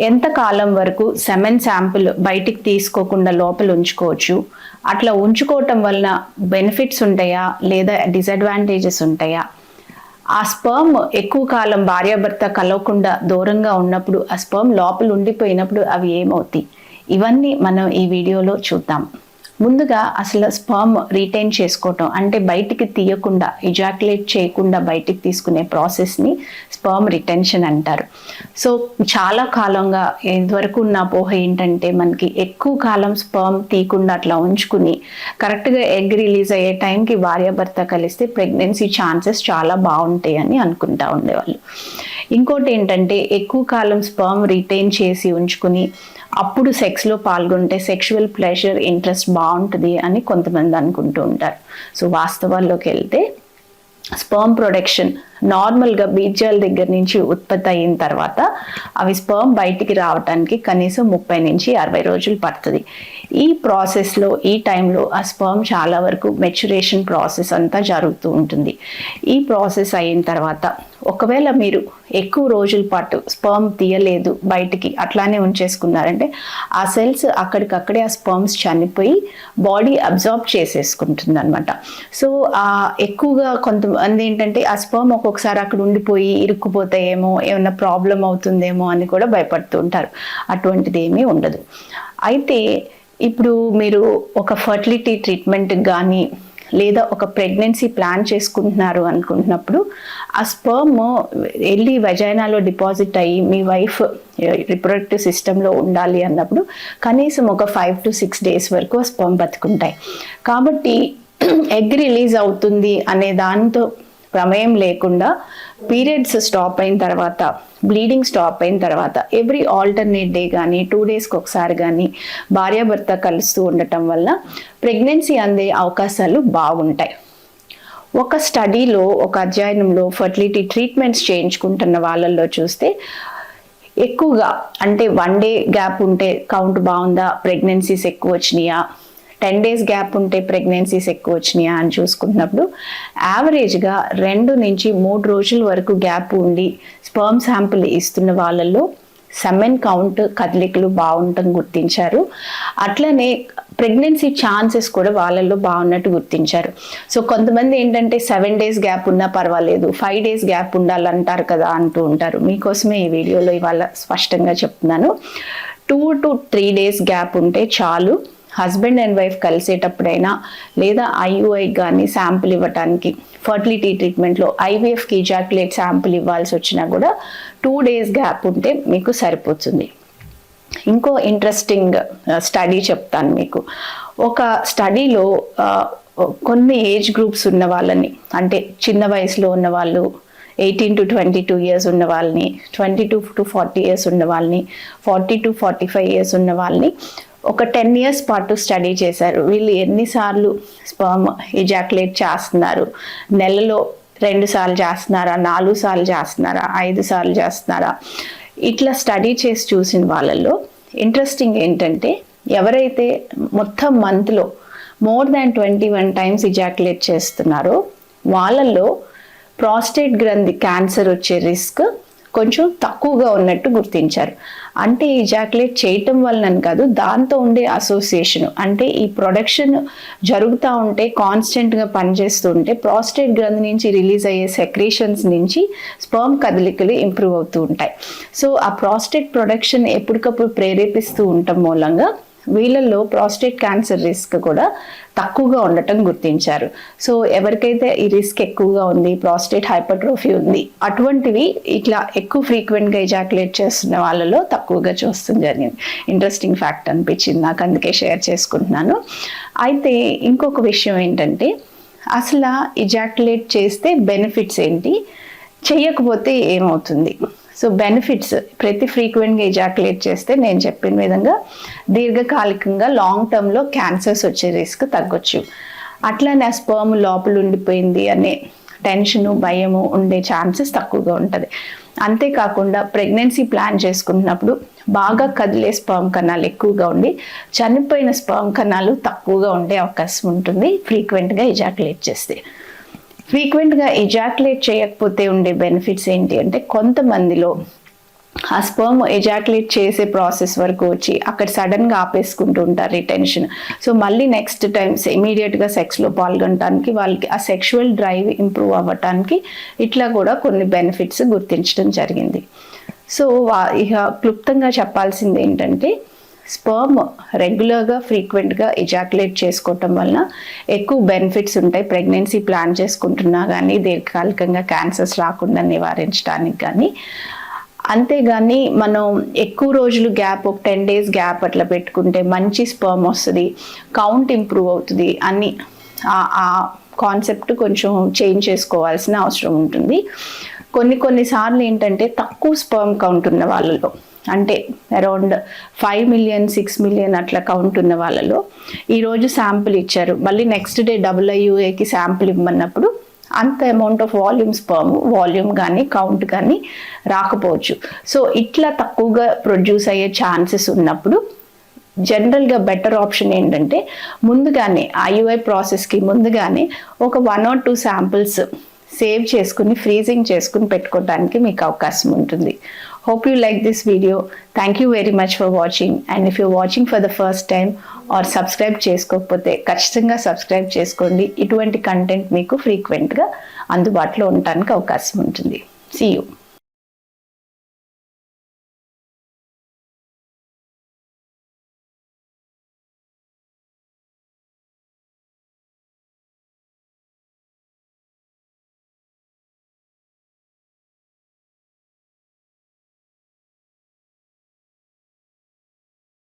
ఎంత కాలం వరకు semen sample బయటికి తీసుకోకుండా లోపల ఉంచుకోవచ్చు? అట్లా ఉంచుకోవటం వలన బెనిఫిట్స్ ఉంటాయా? లేదా డిసడ్వాంటేజెస్ ఉంటాయా? ఆ స్పర్మ్ ఎక్కువ కాలం భార్యాభర్త కలవకుండా దూరంగా ఉన్నప్పుడు ఆ స్పర్మ్ లోపల ఉండిపోయినప్పుడు అవి ఏమవుతాయి? ఇవన్నీ మనం ఈ వీడియోలో చూద్దాం. ముందుగా అసలు స్పర్మ్ రీటైన్ చేసుకోవటం అంటే బయటికి తీయకుండా ఇజాక్యులేట్ చేయకుండా బయటికి తీసుకునే ప్రాసెస్ని స్పర్మ్ రిటెన్షన్ అంటారు. సో చాలా కాలంగా ఇంతవరకు ఉన్న పోహ ఏంటంటే మనకి ఎక్కువ కాలం స్పర్మ్ తీయకుండా అట్లా ఉంచుకుని కరెక్ట్గా ఎగ్ రిలీజ్ అయ్యే టైంకి భార్యాభర్త కలిస్తే ప్రెగ్నెన్సీ ఛాన్సెస్ చాలా బాగుంటాయి అని అనుకుంటా ఉండేవాళ్ళు. ఇంకోటి ఏంటంటే ఎక్కువ కాలం స్పర్మ్ రిటైన్ చేసి ఉంచుకుని అప్పుడు సెక్స్లో పాల్గొంటే సెక్షువల్ ప్లెజర్ ఇంట్రెస్ట్ బాగుంటుంది అని కొంతమంది అనుకుంటూ ఉంటారు. సో వాస్తవాల్లోకి వెళ్తే స్పర్మ్ ప్రొడక్షన్ నార్మల్గా బీజాల దగ్గర నుంచి ఉత్పత్తి అయిన తర్వాత అవి స్పర్మ్ బయటికి రావడానికి కనీసం ముప్పై నుంచి అరవై రోజులు పడుతుంది. ఈ ప్రాసెస్లో ఈ టైంలో ఆ స్పర్మ్ చాలా వరకు మెచ్యురేషన్ ప్రాసెస్ అంతా జరుగుతూ ఉంటుంది. ఈ ప్రాసెస్ అయిన తర్వాత ఒకవేళ మీరు ఎక్కువ రోజుల పాటు స్పర్మ్ తీయలేదు బయటికి అట్లానే ఉంచేసుకున్నారంటే ఆ సెల్స్ అక్కడికక్కడే ఆ స్పర్మ్స్ చనిపోయి బాడీ అబ్జార్బ్ చేసేసుకుంటుంది అనమాట సో ఆ ఎక్కువగా కొంతమంది ఏంటంటే ఆ స్పర్మ్ ఒక్కొక్కసారి అక్కడ ఉండిపోయి ఇరుక్కుపోతాయేమో ఏమన్నా ప్రాబ్లం అవుతుందేమో అని కూడా భయపడుతూ ఉంటారు. అటువంటిది ఏమీ ఉండదు. అయితే ఇప్పుడు మీరు ఒక ఫర్టిలిటీ ట్రీట్మెంట్ కానీ లేదా ఒక ప్రెగ్నెన్సీ ప్లాన్ చేసుకుంటున్నారు అనుకుంటున్నప్పుడు ఆ స్పర్మ్ వెళ్ళి వెజైనాలో డిపాజిట్ అయ్యి మీ వైఫ్ రిప్రొడక్టివ్ సిస్టంలో ఉండాలి అన్నప్పుడు కనీసం ఒక ఫైవ్ టు సిక్స్ డేస్ వరకు ఆ స్పర్మ్ బతుకుంటాయి. కాబట్టి ఎగ్ రిలీజ్ అవుతుంది అనే దాంతో ప్రమేయం లేకుండా పీరియడ్స్ స్టాప్ అయిన తర్వాత బ్లీడింగ్ స్టాప్ అయిన తర్వాత ఎవ్రీ ఆల్టర్నేట్ డే కానీ టూ డేస్కి ఒకసారి కానీ భార్యాభర్త కలుస్తూ ఉండటం వల్ల ప్రెగ్నెన్సీ అందే అవకాశాలు బాగుంటాయి. ఒక స్టడీలో ఒక అధ్యయనంలో ఫర్టిలిటీ ట్రీట్మెంట్స్ చేయించుకుంటున్న వాళ్ళల్లో చూస్తే ఎక్కువగా అంటే వన్ డే గ్యాప్ ఉంటే కౌంట్ బాగుందా? ప్రెగ్నెన్సీస్ ఎక్కువ వచ్చినాయా? టెన్ డేస్ గ్యాప్ ఉంటే ప్రెగ్నెన్సీస్ ఎక్కువ వచ్చినాయా అని చూసుకుంటున్నప్పుడు యావరేజ్గా రెండు నుంచి మూడు రోజుల వరకు గ్యాప్ ఉండి స్పర్మ్ శాంపుల్ ఇస్తున్న వాళ్ళల్లో సెమెన్ కౌంట్ కదలికలు బాగుండటం గుర్తించారు. అట్లనే ప్రెగ్నెన్సీ ఛాన్సెస్ కూడా వాళ్ళల్లో బాగున్నట్టు గుర్తించారు. సో కొంతమంది ఏంటంటే సెవెన్ డేస్ గ్యాప్ ఉన్నా పర్వాలేదు ఫైవ్ డేస్ గ్యాప్ ఉండాలంటారు కదా అంటూ ఉంటారు. మీకోసమే ఈ వీడియోలో ఇవాళ స్పష్టంగా చెప్తున్నాను. Two to three days gap ఉంటే చాలు. హస్బెండ్ అండ్ వైఫ్ కలిసేటప్పుడైనా లేదా ఐయుఐ కానీ శాంపుల్ ఇవ్వటానికి ఫర్టిలిటీ ట్రీట్మెంట్లో ఐవీఎఫ్కి ఇజాక్యులేట్ శాంపుల్ ఇవ్వాల్సి వచ్చినా కూడా టూ డేస్ గ్యాప్ ఉంటే మీకు సరిపోతుంది. ఇంకో ఇంట్రెస్టింగ్ స్టడీ చెప్తాను మీకు. ఒక స్టడీలో కొన్ని ఏజ్ గ్రూప్స్ ఉన్న వాళ్ళని అంటే చిన్న వయసులో ఉన్న వాళ్ళు eighteen to twenty two years ఉన్న వాళ్ళని twenty two to forty years ఉన్న వాళ్ళని forty to forty five years ఉన్న వాళ్ళని ఒక టెన్ ఇయర్స్ పాటు స్టడీ చేశారు. వీళ్ళు ఎన్నిసార్లు స్పర్మ్ ఇజాక్యులేట్ చేస్తున్నారు? నెలలో రెండు సార్లు చేస్తున్నారా? నాలుగు సార్లు చేస్తున్నారా? ఐదు సార్లు చేస్తున్నారా? ఇట్లా స్టడీ చేసి చూసిన వాళ్ళల్లో ఇంట్రెస్టింగ్ ఏంటంటే ఎవరైతే మొత్తం మంత్లో more than twenty one times ejaculate చేస్తున్నారో వాళ్ళల్లో ప్రాస్టేట్ గ్రంథి క్యాన్సర్ వచ్చే రిస్క్ కొంచెం తక్కువగా ఉన్నట్టు గుర్తించారు. అంటే ఈ చేయటం వలన కాదు దాంతో ఉండే అసోసియేషన్ అంటే ఈ ప్రొడక్షన్ జరుగుతూ ఉంటే కాన్స్టెంట్గా పనిచేస్తూ ఉంటే ప్రాస్టేట్ గ్రంథి నుంచి రిలీజ్ అయ్యే సెక్రేషన్స్ నుంచి స్పర్మ్ కదలికలు ఇంప్రూవ్ అవుతూ ఉంటాయి. సో ఆ ప్రాస్టేట్ ప్రొడక్షన్ ఎప్పటికప్పుడు ప్రేరేపిస్తూ ఉండటం మూలంగా. వీళ్ళల్లో ప్రాస్టేట్ క్యాన్సర్ రిస్క్ కూడా తక్కువగా ఉండటం గుర్తించారు. సో ఎవరికైతే ఈ రిస్క్ ఎక్కువగా ఉంది ప్రాస్టేట్ హైపర్ట్రోఫీ ఉంది అటువంటివి ఇట్లా ఎక్కువ ఫ్రీక్వెంట్గా ఎజాక్యులేట్ చేస్తున్న వాళ్ళలో తక్కువగా చూస్తాం జరిగింది. ఇంట్రెస్టింగ్ ఫ్యాక్ట్ అనిపించింది. నాకు అందుకే షేర్ చేసుకుంటున్నాను. అయితే ఇంకొక విషయం ఏంటంటే అసలు ఇజాక్యులేట్ చేస్తే బెనిఫిట్స్ ఏంటి? చేయకపోతే ఏమవుతుంది? సో బెనిఫిట్స్ ప్రతి ఫ్రీక్వెంట్గా ఎజాక్యులేట్ చేస్తే నేను చెప్పిన విధంగా దీర్ఘకాలికంగా లాంగ్ టర్మ్లో క్యాన్సర్స్ వచ్చే రిస్క్ తగ్గొచ్చు. అట్లానే ఆ స్పర్మ్ లోపల ఉండిపోయింది అనే టెన్షను భయము ఉండే ఛాన్సెస్ తక్కువగా ఉంటుంది. అంతేకాకుండా ప్రెగ్నెన్సీ ప్లాన్ చేసుకుంటున్నప్పుడు బాగా కదిలే స్పర్మ్ కణాలు ఎక్కువగా ఉండి చనిపోయిన స్పర్మ్ కణాలు తక్కువగా ఉండే అవకాశం ఉంటుంది ఫ్రీక్వెంట్గా ఎజాక్యులేట్ చేస్తే. ఫ్రీక్వెంట్గా ఎజాక్యులేట్ చేయకపోతే ఉండే బెనిఫిట్స్ ఏంటి అంటే కొంతమందిలో ఆ స్పర్మ్ ఎజాక్యులేట్ చేసే ప్రాసెస్ వరకు వచ్చి అక్కడ సడన్గా ఆపేసుకుంటూ ఉంటారు రిటెన్షన్ సో మళ్ళీ నెక్స్ట్ టైమ్స్ ఇమీడియట్గా సెక్స్లో పాల్గొనడానికి వాళ్ళకి ఆ సెక్షువల్ డ్రైవ్ ఇంప్రూవ్ అవ్వటానికి ఇట్లా కూడా కొన్ని బెనిఫిట్స్ గుర్తించడం జరిగింది. సో ఇక క్లుప్తంగా చెప్పాల్సింది ఏంటంటే స్పర్మ్ రెగ్యులర్గా ఫ్రీక్వెంట్గా ఎజాకులేట్ చేసుకోవటం వలన ఎక్కువ బెనిఫిట్స్ ఉంటాయి. ప్రెగ్నెన్సీ ప్లాన్ చేసుకుంటున్నా కానీ దీర్ఘకాలికంగా క్యాన్సర్స్ రాకుండా నివారించడానికి కానీ అంతేగాని మనం ఎక్కువ రోజులు గ్యాప్ ఒక టెన్ డేస్ గ్యాప్ అట్లా పెట్టుకుంటే మంచి స్పర్మ్ వస్తుంది కౌంట్ ఇంప్రూవ్ అవుతుంది అని ఆ కాన్సెప్ట్ కొంచెం చేంజ్ చేసుకోవాల్సిన అవసరం ఉంటుంది. కొన్ని కొన్నిసార్లు ఏంటంటే తక్కువ స్పర్మ్ కౌంట్ ఉన్న వాళ్ళలో అంటే around five million six million అట్లా కౌంట్ ఉన్న వాళ్ళలో ఈరోజు శాంపుల్ ఇచ్చారు. మళ్ళీ నెక్స్ట్ డే డబుల్ ఐయుఏకి శాంపుల్ ఇవ్వమన్నప్పుడు అంత amount of volume sperm volume కానీ కౌంట్ కానీ రాకపోవచ్చు. సో ఇట్లా తక్కువగా ప్రొడ్యూస్ అయ్యే ఛాన్సెస్ ఉన్నప్పుడు జనరల్గా బెటర్ ఆప్షన్ ఏంటంటే ముందుగానే ఐయుఐ ప్రాసెస్కి ముందుగానే ఒక one or two samples save చేసుకుని ఫ్రీజింగ్ చేసుకుని పెట్టుకోవడానికి మీకు అవకాశం ఉంటుంది. Hope you like this video thank you very much for watching and if you watching for the first time or subscribe చేసుకోకపోతే ఖచ్చితంగా సబ్స్క్రైబ్ చేసుకోండి. ఇటువంటి కంటెంట్ మీకు ఫ్రీక్వెంట్గా అందుబాటులో ఉండటానికి అవకాశం ఉంటుంది. See you